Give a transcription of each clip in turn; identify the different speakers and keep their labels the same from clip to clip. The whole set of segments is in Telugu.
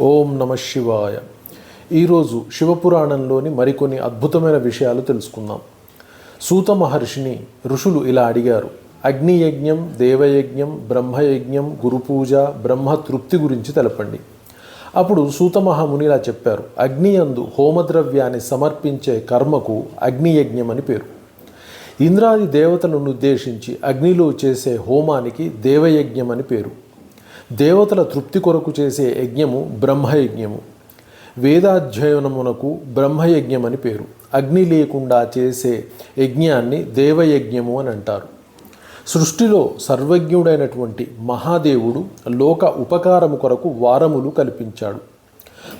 Speaker 1: ఓం నమ శివాయ. ఈరోజు శివపురాణంలోని మరికొన్ని అద్భుతమైన విషయాలు తెలుసుకుందాం. సూత మహర్షిని ఋషులు ఇలా అడిగారు. అగ్నియజ్ఞం దేవయజ్ఞం బ్రహ్మయజ్ఞం గురుపూజ బ్రహ్మ తృప్తి గురించి తెలపండి. అప్పుడు సూత మహాముని ఇలా చెప్పారు. అగ్నియందు హోమద్రవ్యాన్ని సమర్పించే కర్మకు అగ్నియజ్ఞం అని పేరు. ఇంద్రాది దేవతలను ఉద్దేశించి అగ్నిలో చేసే హోమానికి దేవయజ్ఞం అని పేరు. దేవతల తృప్తి కొరకు చేసే యజ్ఞము బ్రహ్మయజ్ఞము. వేదాధ్యయనమునకు బ్రహ్మయజ్ఞం అని పేరు. అగ్ని లేకుండా చేసే యజ్ఞాన్ని దేవయజ్ఞము అని అంటారు. సృష్టిలో సర్వజ్ఞుడైనటువంటి మహాదేవుడు లోక ఉపకారము కొరకు వారములు కల్పించాడు.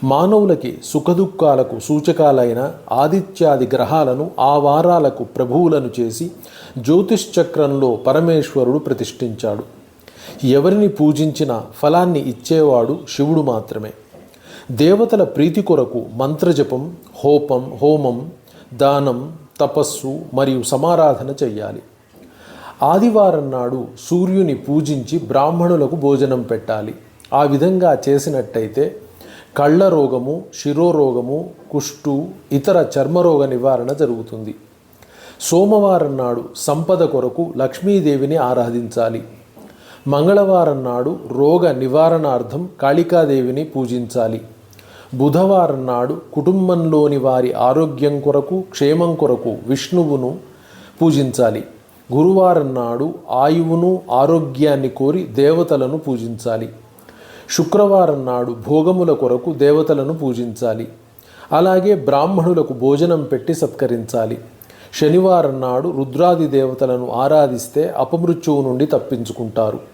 Speaker 1: మానవులకి సుఖదుఖాలకు సూచకాలైన ఆదిత్యాది గ్రహాలను ఆ వారాలకు ప్రభువులను చేసి జ్యోతిష్చక్రంలో పరమేశ్వరుడు ప్రతిష్ఠించాడు. ఎవరిని పూజించినా ఫలాన్ని ఇచ్చేవాడు శివుడు మాత్రమే. దేవతల ప్రీతి కొరకు మంత్రజపం హోపం హోమం దానం తపస్సు మరియు సమారాధన చెయ్యాలి. ఆదివారం నాడు సూర్యుని పూజించి బ్రాహ్మణులకు భోజనం పెట్టాలి. ఆ విధంగా చేసినట్టయితే కళ్ళ రోగము శిరోరోగము కుష్టు ఇతర చర్మరోగ నివారణ జరుగుతుంది. సోమవారం నాడు సంపద కొరకు లక్ష్మీదేవిని ఆరాధించాలి. మంగళవారం నాడు రోగ నివారణార్థం కాళికాదేవిని పూజించాలి. బుధవారం నాడు కుటుంబంలోని వారి ఆరోగ్యం కొరకు క్షేమం కొరకు విష్ణువును పూజించాలి. గురువారం నాడు ఆయువును ఆరోగ్యాన్ని కోరి దేవతలను పూజించాలి. శుక్రవారం నాడు భోగముల కొరకు దేవతలను పూజించాలి. అలాగే బ్రాహ్మణులకు భోజనం పెట్టి సత్కరించాలి. శనివారం నాడు రుద్రాది దేవతలను ఆరాధిస్తే అపమృత్యువు నుండి తప్పించుకుంటారు.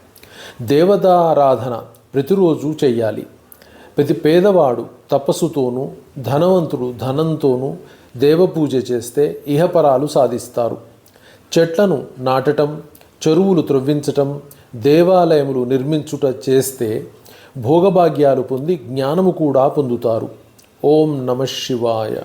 Speaker 1: దేవతారాధన ప్రతిరోజు చేయాలి ప్రతి పేదవాడు తపస్సుతోనూ ధనవంతుడు ధనంతోనూ దేవపూజ చేస్తే ఇహపరాలు సాధిస్తారు. చెట్లను నాటటం చెరువులు త్రవ్వించటం దేవాలయములు నిర్మించుట చేస్తే భోగభాగ్యాలు పొంది జ్ఞానము కూడా పొందుతారు. ఓం నమ శివాయ.